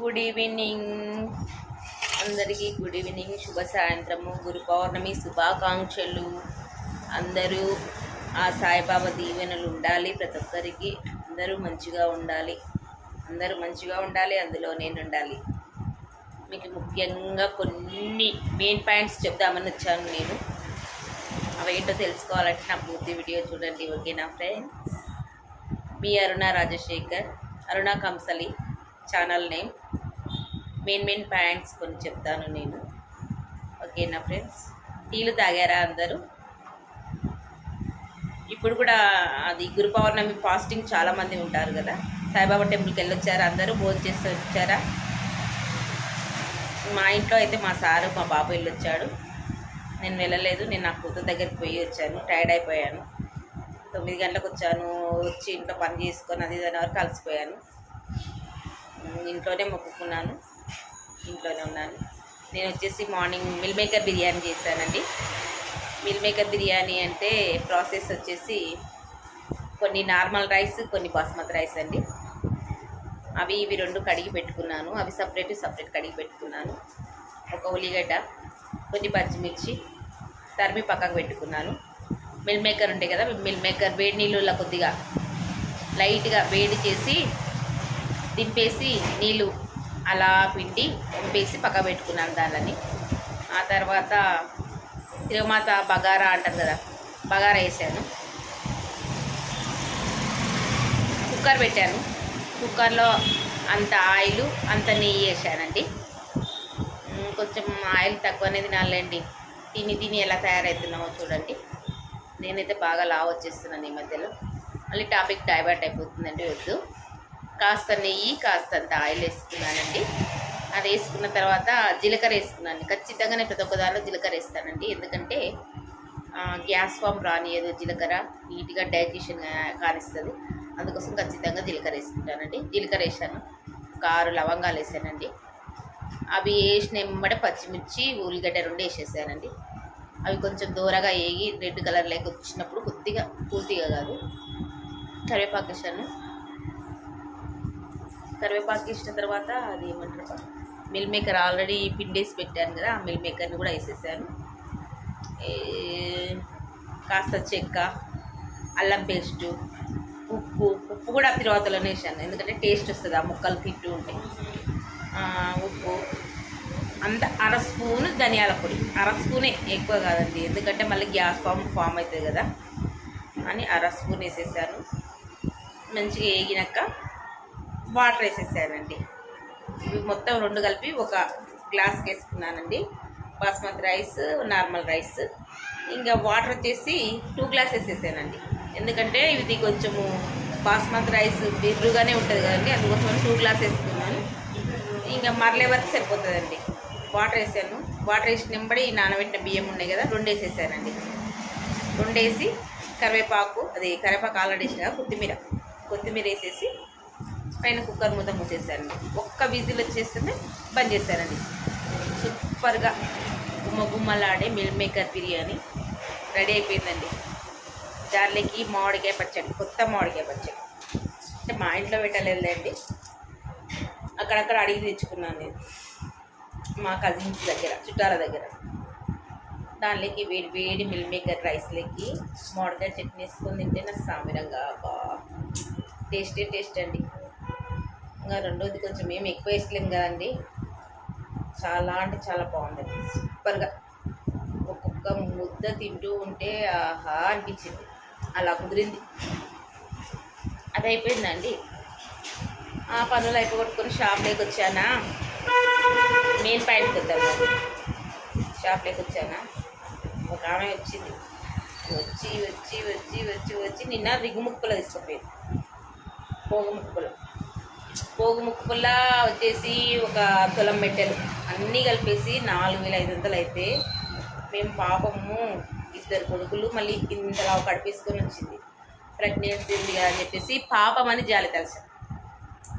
Good evening అందరికీ good evening శుభ సాయంత్రము. గురు పౌర్ణమి శుభాకాంక్షలు. అందరూ ఆ సాయిబాబా దీవెనలు ఉండాలి ప్రతి ఒక్కరికి. అందరూ మంచిగా ఉండాలి. అందరూ మంచిగా ఉండాలి అందులో నేను ఉండాలి. మీకు ముఖ్యంగా కొన్ని మెయిన్ పాయింట్స్ చెప్దామని వచ్చాను నేను. అవేంటో తెలుసుకోవాలంటే నా పూర్తి వీడియో చూడండి ఓకేనా ఫ్రెండ్స్ మీ Aruna Rajasekhar Aruna Kamsali channel name main main points కొన్ని చెప్తాను నేను. ఓకేనా ఫ్రెండ్స్? టీలు తాగారా అందరూ? ఇప్పుడు కూడా అది గురు పౌర్ణమి ఫాస్టింగ్ చాలామంది ఉంటారు కదా. సాయిబాబా టెంపుల్కి వెళ్ళొచ్చారా అందరూ? భోజనం చేసి వచ్చారా? మా ఇంట్లో అయితే మా సారు మా బాబు వెళ్ళొచ్చాడు. నేను వెళ్ళలేదు నేను నా కూతురు దగ్గరికి పోయి వచ్చాను టైర్డ్ అయిపోయాను. తొమ్మిది గంటలకు వచ్చాను వచ్చి ఇంట్లో పని చేసుకొని అది దాని వరకు కలిసిపోయాను ఇంట్లోనే మొక్కుకున్నాను. ఇంట్లోనే ఉన్నాను. నేను వచ్చేసి మార్నింగ్ మిల్ మేకర్ బిర్యానీ చేశానండి. మిల్ మేకర్ బిర్యానీ అంటే ప్రాసెస్ వచ్చేసి కొన్ని నార్మల్ రైస్ కొన్ని బాస్మతి రైస్ అండి. అవి ఇవి రెండు కడిగి పెట్టుకున్నాను. అవి సపరేట్ సపరేట్ కడిగి పెట్టుకున్నాను. ఒక ఉల్లిగడ్డ కొన్ని పచ్చిమిర్చి తరిమి పక్కకు పెట్టుకున్నాను. మిల్ మేకర్ ఉంటాయి కదా మిల్ మేకర్ వేడి నీళ్ళలో కొద్దిగా లైట్గా వేడి చేసి దింపేసి నీళ్ళు అలా పిండి వంపేసి పక్క పెట్టుకున్నాను దానిని. ఆ తర్వాత తిరుమాత బగారా అంటారు కదా బగారా వేసాను. కుక్కర్ పెట్టాను. కుక్కర్లో అంత ఆయిల్ అంత నెయ్యి వేసానండి. కొంచెం ఆయిల్ తక్కువనే తినాలండి తిని తిని ఎలా తయారవుతున్నామో చూడండి. నేనైతే బాగా లావ్ వచ్చేస్తున్నాను ఈ మధ్యలో. మళ్ళీ టాపిక్ డైవర్ట్ అయిపోతుందండి వద్దు. కాస్త నెయ్యి కాస్తంత ఆయిల్ వేసుకున్నానండి. అది వేసుకున్న తర్వాత జీలకర్ర వేసుకున్నాను. ఖచ్చితంగా నేను ప్రతి ఒక్క దానిలో జీలకర్ర వేస్తానండి. ఎందుకంటే గ్యాస్ ఫామ్ రానియదు జీలకర్ర. నీట్గా డైజెషన్ కానిస్తుంది. అందుకోసం ఖచ్చితంగా జీలకర్ర వేసుకుంటానండి. జీలకర్ర వేసాను. ఒక ఆరు లవంగాలు వేసానండి. అవి వేసిన వెంబడే పచ్చిమిర్చి ఉల్లిగడ్డ రెండు వేసేసానండి. అవి కొంచెం దూరగా వేగి రెడ్ కలర్ లేక వచ్చినప్పుడు కొద్దిగా పూర్తిగా కాదు. కరివేపాకు వేసాను. కరివేపాకు వేసిన తర్వాత అది ఏమంటారు మిల్ మేకర్ ఆల్రెడీ పిండేసి పెట్టాను కదా ఆ మిల్ మేకర్ని కూడా వేసేసాను. కాస్త చెక్క అల్లం పేస్టు ఉప్పు ఉప్పు కూడా తిరువాతలోనే వేసాను. ఎందుకంటే టేస్ట్ వస్తుంది ఆ ముక్కలు తింటూ ఉంటే. ఉప్పు అంత అర స్పూన్ ధనియాల పొడి. అర స్పూనే ఎక్కువ కాదండి ఎందుకంటే మళ్ళీ గ్యాస్ ఫామ్ ఫామ్ అవుతుంది కదా. అని అర స్పూన్ వేసేసాను. మంచిగా వేగినాక వాటర్ వేసేసానండి ఇవి మొత్తం రెండు కలిపి ఒక గ్లాస్కి వేసుకున్నానండి. Basmati rice normal rice. ఇంకా వాటర్ వచ్చేసి టూ గ్లాస్ వేసేసానండి. ఎందుకంటే ఇది కొంచెము బాస్మతి రైస్ బిర్రుగానే ఉంటుంది కదండి అందుకోసం టూ గ్లాస్ వేసుకున్నాను. ఇంకా మరలే వరకు సరిపోతుందండి. వాటర్ వేసాను. వాటర్ వేసిన వెంబడి ఈ నానబెట్టిన బియ్యం ఉన్నాయి కదా రెండు వేసేసానండి. రెండు వేసి కరివేపాకు అది కరివేపాకు ఆల్రెడీ వేసిన కొత్తిమీర. కొత్తిమీర వేసేసి పైన కుక్కర్ మూత మూసేసారండి ఒక్క విజిల్ వచ్చేస్తేనే బంద్ చేశారండి. సూపర్గా గుమ్మ గుమ్మలాడే మిల్ మేకర్ బిర్యానీ రెడీ అయిపోయిందండి. దానిలోకి మామిడికాయ పచ్చడి కొత్త మామిడికాయ పచ్చడి. అంటే మా ఇంట్లో పెట్టలేదండి అక్కడక్కడ అడిగి తెచ్చుకున్నాను నేను. మా కజిన్స్ దగ్గర చుట్టాల దగ్గర. దానిలోకి వేడి వేడి మిల్ మేకర్ రైస్లోకి మామిడికాయ చట్నీ వేసుకొని తింటే నాకు సామిరంగా బా టేస్టే టేస్ట్ అండి. ఇంకా రెండోది కొంచెం ఏం ఎక్కువ వేసలేం కదండి. చాలా అంటే చాలా బాగుంటుంది సూపర్గా ఒక్కొక్క ముద్ద తింటూ ఉంటే ఆహా అనిపించింది. అలా కుదిరింది. అది అయిపోయిందండి. ఆ పనులు అయిపోగొట్టుకుని షాప్లోకి వచ్చానా? మెయిన్ పాయింట్కి వద్దాం షాప్లోకి వచ్చానా? ఒక ఆమె వచ్చింది. వచ్చి వచ్చి వచ్చి వచ్చి వచ్చి నిన్న రిగు ముక్కులో తీసుకుపోయింది. పోగు ముక్కులో వచ్చేసి ఒక తులం మెట్టెలు అన్నీ కలిపేసి నాలుగు వేల ఐదు వందలు అయితే మేము పాపము ఇద్దరు కొడుకులు మళ్ళీ ఇంతలా కడిపేసుకొని వచ్చింది. ప్రెగ్నెన్సీ ఉంది కదా అని చెప్పేసి పాపం అని జాలి తెలిసాం.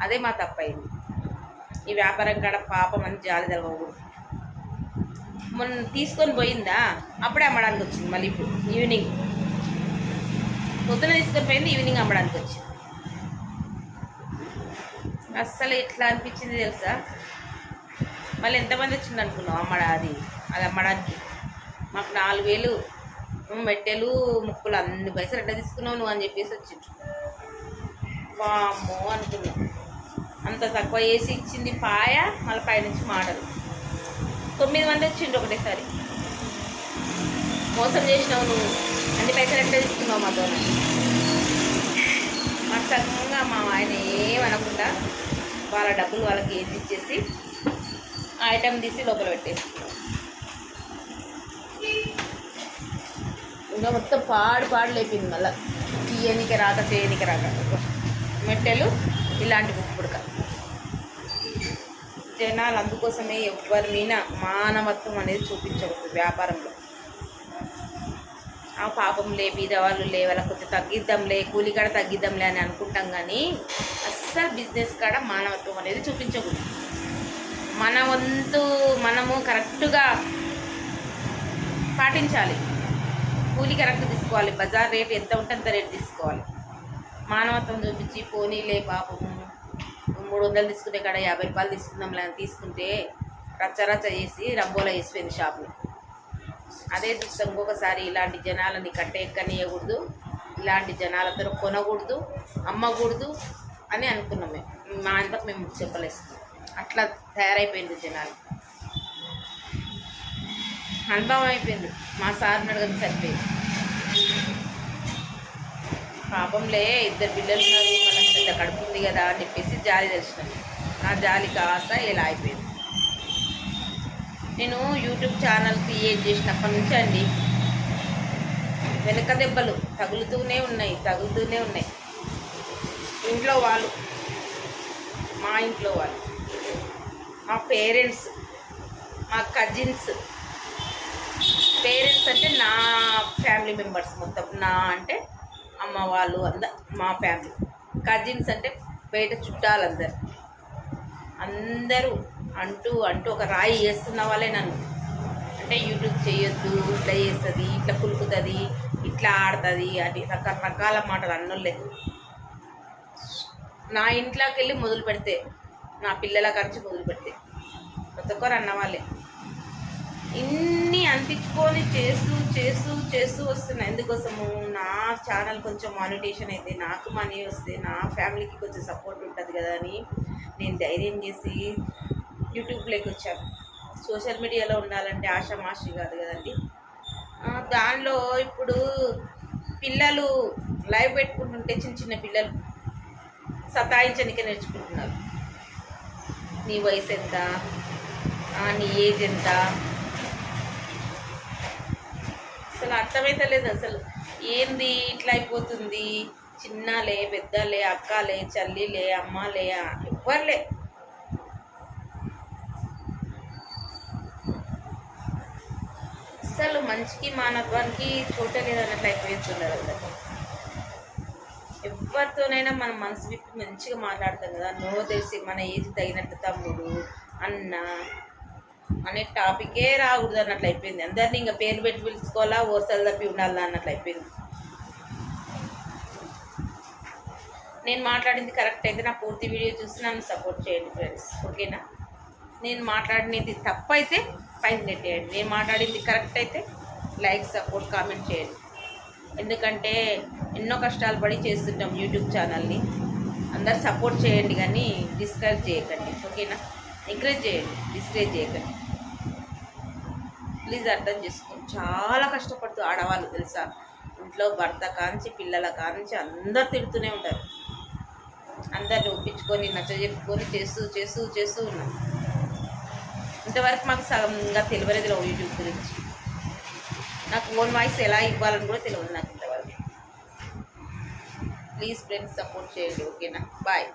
అదే మా తప్పైంది ఈ వ్యాపారం కాడ పాపం అని జాలి తెలవకూడదు. మొన్న తీసుకొని పోయిందా? అప్పుడే అమ్మడానికి వచ్చింది మళ్ళీ ఇప్పుడు. ఈవినింగ్ పొద్దున తీసుకొని పోయింది ఈవినింగ్ అమ్మడానికి వచ్చింది. అస్సలు ఎట్లా అనిపించింది తెలుసా? మళ్ళీ ఎంతమంది వచ్చింది అనుకున్నావు అమ్మడా అది? అది అమ్మడానికి. మాకు నాలుగు వేలు మెట్టెలు ముక్కులు అన్ని పైసలు ఎట్లా తీసుకున్నావు నువ్వు అని చెప్పేసి వచ్చిండు వామ్మో అనుకున్నాం. అంత తక్కువ వేసి ఇచ్చింది పాయ మళ్ళీ పైనుంచి మాడలు తొమ్మిది మంది వచ్చిండు ఒకటేసారి. మోసం చేసినావు నువ్వు. అన్ని పైసలు ఎట్లా తీసుకున్నావు మాతో సగంగా మా ఆయన ఏమనకుండా వాళ్ళ డబ్బులు వాళ్ళకి ఏది ఇచ్చేసి ఆ ఐటెం తీసి లోపల పెట్టేసి. ఇంకా మొత్తం పాడు పాడు లేపింది మళ్ళీ. తీయనికి రాక చేయనికి రాక. మెట్టెలు ఇలాంటి ఉప్పుడుక జనాలు అందుకోసమే ఎవరి మీద మానవత్వం అనేది చూపించకూడదు వ్యాపారంలో. ఆ పాపం లే బీదవాళ్ళు లే వాళ్ళకి కొంచెం తగ్గిద్దాంలే కూలి కాడ తగ్గిద్దాంలే అని అనుకుంటాం కానీ అస్సలు బిజినెస్ కాడ మానవత్వం అనేది చూపించకూడదు. మన వంతు మనము కరెక్ట్గా పాటించాలి. కూలి కరెక్ట్ తీసుకోవాలి బజార్ రేట్ ఎంత ఉంటే అంత రేట్ తీసుకోవాలి. మానవత్వం చూపించి పోనీలే పాపం మూడు వందలు తీసుకునే కాడ యాభై రూపాయలు తీసుకుందాం తీసుకుంటే రచ్చ రచ్చ చేసి రంబోలా వేసిపోయింది షాప్ని అదే చూస్తాం ఇంకొకసారి ఇలాంటి జనాలని కట్టెక్కనియకూడదు ఇలాంటి జనాలతో కొనకూడదు అమ్మకూడదు అని అనుకున్నాం మేము. మా అంతకు మేము చెప్పలేస్తాం అట్లా తయారైపోయింది జనాలు. అనుభవం అయిపోయింది. మా సార్ని అడగదు సరిపోయింది. పాపంలే ఇద్దరు పిల్లలు ఉన్నారు మన పెద్ద కడుపు ఉంది కదా అని చెప్పేసి జాలి తెలిసినాం ఆ జాలి కాస్త ఇలా అయిపోయింది. నేను యూట్యూబ్ ఛానల్ క్రియేట్ చేసినప్పటి నుంచి అండి వెనక దెబ్బలు తగులుతూనే ఉన్నాయి తగులుతూనే ఉన్నాయి. ఇంట్లో వాళ్ళు మా ఇంట్లో వాళ్ళు మా పేరెంట్స్ మా కజిన్స్ పేరెంట్స్ అంటే నా ఫ్యామిలీ మెంబర్స్ మొత్తం నా అంటే అమ్మ వాళ్ళు అంద మా ఫ్యామిలీ కజిన్స్ అంటే బయట చుట్టాలందరు. అందరూ అంటూ అంటూ ఒక రాయి చేస్తున్న వాళ్ళే నన్ను. అంటే యూట్యూబ్ చేయొద్దు ఇట్లా చేస్తుంది ఇట్లా కులుకుతుంది ఇట్లా ఆడుతుంది అది రకరకాల మాటలు అన్నోళ్ళే. నా ఇంట్లోకి వెళ్ళి మొదలు పెడితే నా పిల్లల ఖర్చు మొదలు పెడితే ప్రతి ఒక్కరు అన్నవాళ్ళే ఇన్ని అనిపించుకొని చేస్తూ చేస్తూ చేస్తూ వస్తున్నా ఎందుకోసము? నా ఛానల్ కొంచెం మానిటేషన్ అయితే నాకు మనీ వస్తే నా ఫ్యామిలీకి కొంచెం సపోర్ట్ ఉంటుంది కదా అని నేను ధైర్యం చేసి యూట్యూబ్లోకి వచ్చాను సోషల్ మీడియాలో ఉండాలంటే ఆషామాషి కాదు కదండి. దానిలో ఇప్పుడు పిల్లలు లైవ్ పెట్టుకుంటుంటే చిన్న చిన్న పిల్లలు సతాయించనికే నేర్చుకుంటున్నారు. నీ వయసు ఎంత? నీ ఏజ్ ఎంత? అసలు అర్థమైతలేదు అసలు. ఏంది ఇట్లా అయిపోతుంది? చిన్నలే పెద్దలే అక్కలే చల్లిలే అమ్మలే ఎవ్వర్లే. అసలు మంచికి మానవానికి చోట లేదన్నట్లు అయిపోతున్నారు అందరికి ఎవరితోనైనా మనం మనసు విప్పి మంచిగా మాట్లాడతాం కదా నో తెలిసి మన ఏజ్ తగినట్టు తమ్ముడు అన్న అనే టాపికే రాకూడదు అన్నట్లు అయిపోయింది. అందరినీ ఇంకా పేరు పెట్టి పిలుచుకోవాలా ఓసలు తప్పి ఉండాలా అన్నట్లు అయిపోయింది. నేను మాట్లాడింది కరెక్ట్ అయితే నా పూర్తి వీడియో చూసి నన్ను సపోర్ట్ చేయండి ఫ్రెండ్స్ ఓకేనా నేను మాట్లాడినది తప్పైతే పైన నెట్టేయండి. నేను మాట్లాడింది కరెక్ట్ అయితే లైక్ సపోర్ట్ కామెంట్ చేయండి. ఎందుకంటే ఎన్నో కష్టాలు పడి చేస్తుంటాం యూట్యూబ్ ఛానల్ని అందరు సపోర్ట్ చేయండి కానీ డిస్కరేజ్ చేయకండి. ఓకేనా ఎంకరేజ్ చేయండి డిస్కరేజ్ చేయకండి. ప్లీజ్ అర్థం చేసుకోండి. చాలా కష్టపడుతూ ఆడవాళ్ళు తెలుసా? ఇంట్లో భర్త కాంచి పిల్లల కాంచి అందరు తిడుతూనే ఉంటారు. అందరిని ఒప్పించుకొని నచ్చజెప్పుకొని చేస్తూ చేస్తూ చేస్తూ ఉన్నాం ఇంతవరకు మాకు సగంగా తెలియలేదు యూట్యూబ్ గురించి. నాకు ఓన్ వాయిస్ ఎలా ఇవ్వాలని కూడా తెలియదు నాకు ఇంతవరకు. ప్లీజ్ ఫ్రెండ్స్ సపోర్ట్ చేయండి ఓకేనా బాయ్